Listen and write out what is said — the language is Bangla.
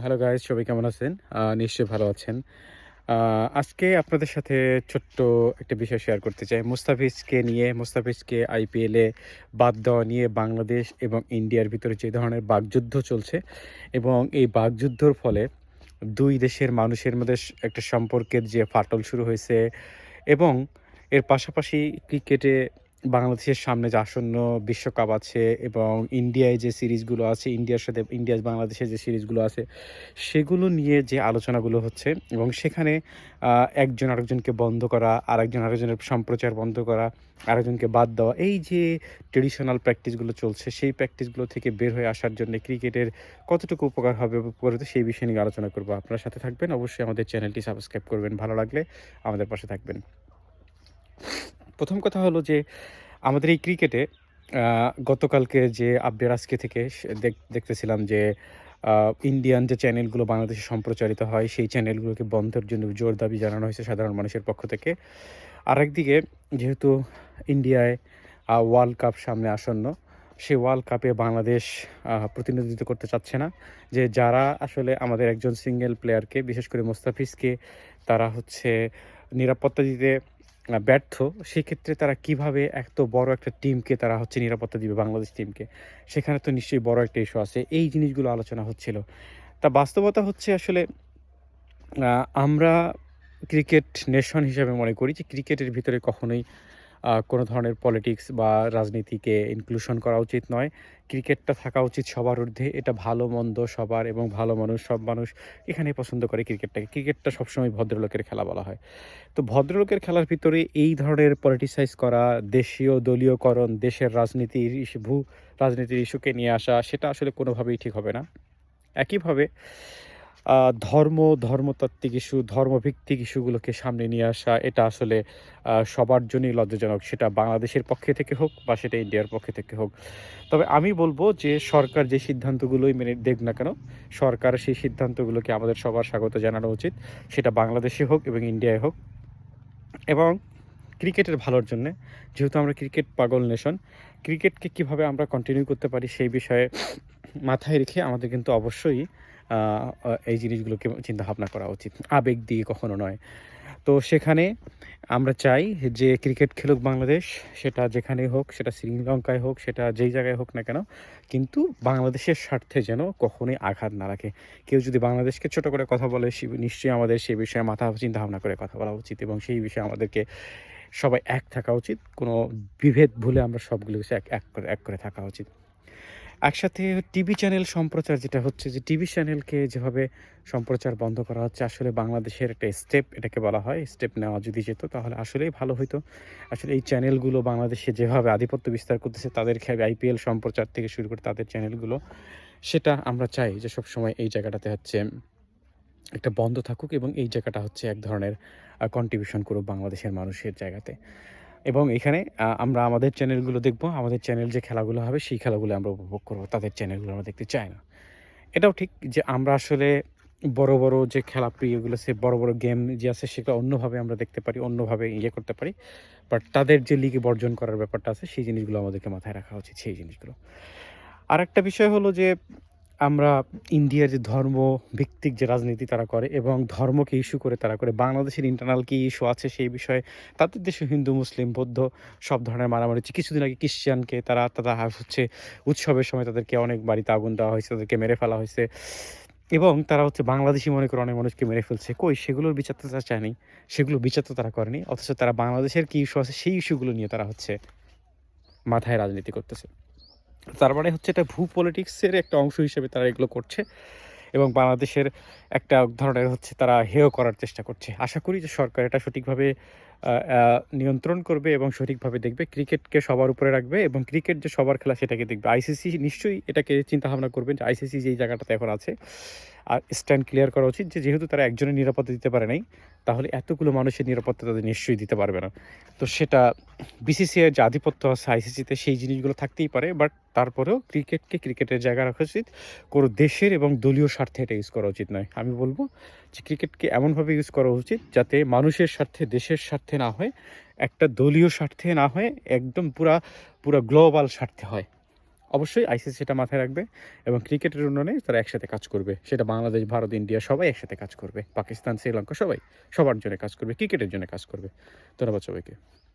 হ্যালো গাইজ সবাই কেমন আছেন? নিশ্চয়ই ভালো আছেন। আজকে আপনাদের সাথে ছোট্ট একটা বিষয় শেয়ার করতে চাই। মুস্তাফিজকে নিয়ে, মুস্তাফিজকে আইপিএলে বাদ দেওয়া নিয়ে বাংলাদেশ এবং ইন্ডিয়ার ভিতরে যে ধরনের বাগযুদ্ধ চলছে এবং এই বাগযুদ্ধর ফলে দুই দেশের মানুষের মধ্যে একটা সম্পর্কের যে ফাটল শুরু হয়েছে এবং এর পাশাপাশি ক্রিকেটে বাংলাদেশের সামনে যে আসন্ন বিশ্বকাপ আছে এবং ইন্ডিয়ায় যে সিরিজগুলো আছে, ইন্ডিয়ার সাথে ইন্ডিয়া বাংলাদেশের যে সিরিজগুলো আছে, সেগুলো নিয়ে যে আলোচনাগুলো হচ্ছে এবং সেখানে একজন আরেকজনকে বন্ধ করা, আরেকজন আরেকজনের সম্প্রচার বন্ধ করা, আরেকজনকে বাদ দেওয়া, এই যে ট্রেডিশনাল প্র্যাকটিসগুলো চলছে, সেই প্র্যাকটিসগুলো থেকে বের হয়ে আসার জন্য ক্রিকেটের কতটুকু উপকার হবে উপকারিত সেই বিষয় নিয়ে আলোচনা করব। আপনার সাথে থাকবেন, অবশ্যই আমাদের চ্যানেলটি সাবস্ক্রাইব করবেন, ভালো লাগলে আমাদের পাশে থাকবেন। প্রথম কথা হলো যে, আমাদের এই ক্রিকেটে গতকালকে যে আপডেট আজকে থেকে সে- দেখ- দেখতেছিলাম যে ইন্ডিয়ান যে চ্যানেলগুলো বাংলাদেশে সম্প্রচারিত হয়, সেই চ্যানেলগুলোকে বন্ধের জন্য জোর দাবি জানানো হয়েছে সাধারণ মানুষের পক্ষ থেকে। আরেকদিকে, যেহেতু ইন্ডিয়ায় ওয়ার্ল্ড কাপ সামনে আসন্ন, সেই ওয়ার্ল্ড কাপে বাংলাদেশ প্রতিনিধিত্ব করতে চাচ্ছে না। যে যারা আসলে আমাদের একজন সিঙ্গেল প্লেয়ারকে বিশেষ করে মোস্তাফিজকে, তারা হচ্ছে নিরাপত্তা দিতে ব্যর্থ, সেক্ষেত্রে তারা কীভাবে এত বড় একটা টিমকে তারা হচ্ছে নিরাপত্তা দিবে, বাংলাদেশ টিমকে সেখানে তো নিশ্চয়ই বড় একটা ইস্যু আছে। এই জিনিসগুলো আলোচনা হচ্ছিল। তা বাস্তবতা হচ্ছে আসলে আমরা ক্রিকেট নেশন হিসাবে মনে করি যে ক্রিকেটের ভিতরে কখনোই কোনো ধরনের পলিটিক্স বা রাজনীতিকে ইনক্লুশন করা উচিত নয়। ক্রিকেটটা থাকা উচিত সবার ঊর্ধ্বে, এটা ভালো, মন্দ সবার এবং ভালো মানুষ, সব মানুষ এখানে পছন্দ করে ক্রিকেটটাকে। ক্রিকেটটা সবসময় ভদ্রলোকের খেলা বলা হয়। তো ভদ্রলোকের খেলার ভিতরে এই ধরনের পলিটিসাইজ করা, দেশীয় দলীয়করণ, দেশের রাজনীতির ভূ রাজনীতির ইস্যুকে নিয়ে আসা, সেটা আসলে কোনোভাবেই ঠিক হবে না। একইভাবে ধর্ম, ধর্মতাত্ত্বিক ইস্যু, ধর্মভিত্তিক ইস্যুগুলোকে সামনে নিয়ে আসা, এটা আসলে সবার জন্যই লজ্জাজনক। সেটা বাংলাদেশের পক্ষে থেকে হোক বা সেটা ইন্ডিয়ার পক্ষে থেকে হোক। তবে আমি বলব যে, সরকার যে সিদ্ধান্তগুলোই মেনে দেখ না কেন, সরকার সেই সিদ্ধান্তগুলোকে আমাদের সবার স্বাগত জানানো উচিত। সেটা বাংলাদেশে হোক এবং ইন্ডিয়ায় হোক। এবং ক্রিকেটের ভালোর জন্যে, যেহেতু আমরা ক্রিকেট পাগল নেশন, ক্রিকেটকে কীভাবে আমরা কন্টিনিউ করতে পারি সেই বিষয়ে মাথায় রেখে আমাদের কিন্তু অবশ্যই এই জিনিসগুলোকে চিন্তা ভাবনা করা উচিত। আবেগ দিয়ে কখনো নয়। তো সেখানে আমরা চাই যে ক্রিকেট খেলুক বাংলাদেশ, সেটা যেখানেই হোক, সেটা শ্রীলঙ্কায় হোক, সেটা যেই জায়গায় হোক না কেন, কিন্তু বাংলাদেশের স্বার্থে যেন কখনোই আঘাত না রাখে কেউ যদি বাংলাদেশকে ছোট করে কথা বলে নিশ্চয়ই আমাদের সেই বিষয়ে মাথা চিন্তা ভাবনা করে কথা বলা উচিত এবং সেই বিষয়ে আমাদেরকে সবাই এক থাকা উচিত। কোনো বিভেদ ভুলে আমরা সবগুলো এক এক করে থাকা উচিত। একসাথে টিভি চ্যানেল সম্প্রচার যেটা হচ্ছে, যে টিভি চ্যানেলকে যেভাবে সম্প্রচার বন্ধ করা হচ্ছে, আসলে বাংলাদেশের একটা স্টেপ এটাকে বলা হয় স্টেপ নেওয়া যদি যেত তাহলে আসলেই ভালো হতো আসলে এই চ্যানেলগুলো বাংলাদেশে যেভাবে আধিপত্য বিস্তার করতেছে তাদের খেলে আইপিএল সম্প্রচার থেকে শুরু করে তাদের চ্যানেলগুলো, সেটা আমরা চাই যে সবসময় এই জায়গাটাতে হচ্ছে একটা বন্ধ থাকুক এবং এই জায়গাটা হচ্ছে এক ধরনের কন্ট্রিবিউশন করুক বাংলাদেশের মানুষের জায়গাতে। এবং এখানে আমরা আমাদের চ্যানেলগুলো দেখব। আমাদের চ্যানেল যে খেলাগুলো হবে, সেই খেলাগুলো আমরা উপভোগ করব। তাদের চ্যানেলগুলো আমরা দেখতে চাই না। এটাও ঠিক যে আমরা আসলে বড় বড় যে খেলা প্রিয়গুলো, সে বড় বড় গেম যে আছে, সেগুলো অন্যভাবে আমরা দেখতে পারি, অন্যভাবে ইয়ে করতে পারি। বাট তাদের যে লিগে বর্জন করার ব্যাপারটা আছে, সেই জিনিসগুলো আমাদেরকে মাথায় রাখা উচিত, সেই জিনিসগুলো। আর একটা বিষয় হলো যে আমরা ইন্ডিয়ার যে ধর্ম ভিত্তিক যে রাজনীতি তারা করে এবং ধর্মকে ইস্যু করে তারা করে, বাংলাদেশের ইন্টারনাল কি ইস্যু আছে সেই বিষয়ে, তাদের দেশে হিন্দু, মুসলিম, বৌদ্ধ সব ধরনের মারামারি হচ্ছে। কিছুদিন আগে ক্রিশ্চিয়ানকে তারা তারা হচ্ছে উৎসবের সময় তাদেরকে অনেক বাড়িতে আগুন দেওয়া হয়েছে, তাদেরকে মেরে ফেলা হয়েছে এবং তারা হচ্ছে বাংলাদেশি মনে করে অনেক মানুষকে মেরে ফেলছে। কই, সেগুলোর বিচার তো তারা চায়নি, সেগুলো বিচার তো তারা করেনি, অথচ তারা বাংলাদেশের কী ইস্যু আছে সেই ইস্যুগুলো নিয়ে তারা হচ্ছে মাথায় রাজনীতি করতেছে। তার মানে হচ্ছে এটা ভূ পলিটিক্সের একটা অংশ হিসেবে তারা এগুলো করছে এবং বাংলাদেশের একটা ধরনের হচ্ছে তারা হেয় করার চেষ্টা করছে। আশা করি যে সরকার এটা সঠিকভাবে নিয়ন্ত্রণ করবে এবং সঠিকভাবে দেখবে, ক্রিকেটকে সবার উপরে রাখবে এবং ক্রিকেট যে সবার খেলা সেটাকে দেখবে। আইসিসি নিশ্চয়ই এটাকে চিন্তা ভাবনা করবেন যে আইসিসি যেই জায়গাটাতে এখন আছে আর স্ট্যান্ড ক্লিয়ার করা উচিত যে যেহেতু তারা একজনের নিরাপত্তা দিতে পারে নাই, তাহলে এতগুলো মানুষের নিরাপত্তা তাদের নিশ্চয়ই দিতে পারবে না। তো সেটা বিসিসিআই যে আধিপত্য আছে আইসিসিতে সেই জিনিসগুলো থাকতেই পারে বাট তারপরেও ক্রিকেটকে ক্রিকেটের জায়গা রাখা উচিত। কোনো দেশের এবং দলীয় স্বার্থে এটা ইউজ করা উচিত নয়। আমি বলব যে ক্রিকেটকে এমনভাবে ইউজ করা উচিত যাতে মানুষের স্বার্থে, দেশের স্বার্থে না হয়, একটা দলীয় স্বার্থে না হয়, একদম পুরা পুরা গ্লোবাল স্বার্থে হয়। অবশ্যই আইসিসি সেটা মাথায় রাখবে এবং ক্রিকেটের উন্নয়নে তারা একসাথে কাজ করবে। সেটা বাংলাদেশ, ভারত, ইন্ডিয়া সবাই একসাথে কাজ করবে। পাকিস্তান, শ্রীলঙ্কা সবাই সবার জন্য কাজ করবে, ক্রিকেটের জন্য কাজ করবে। ধন্যবাদ সবাইকে।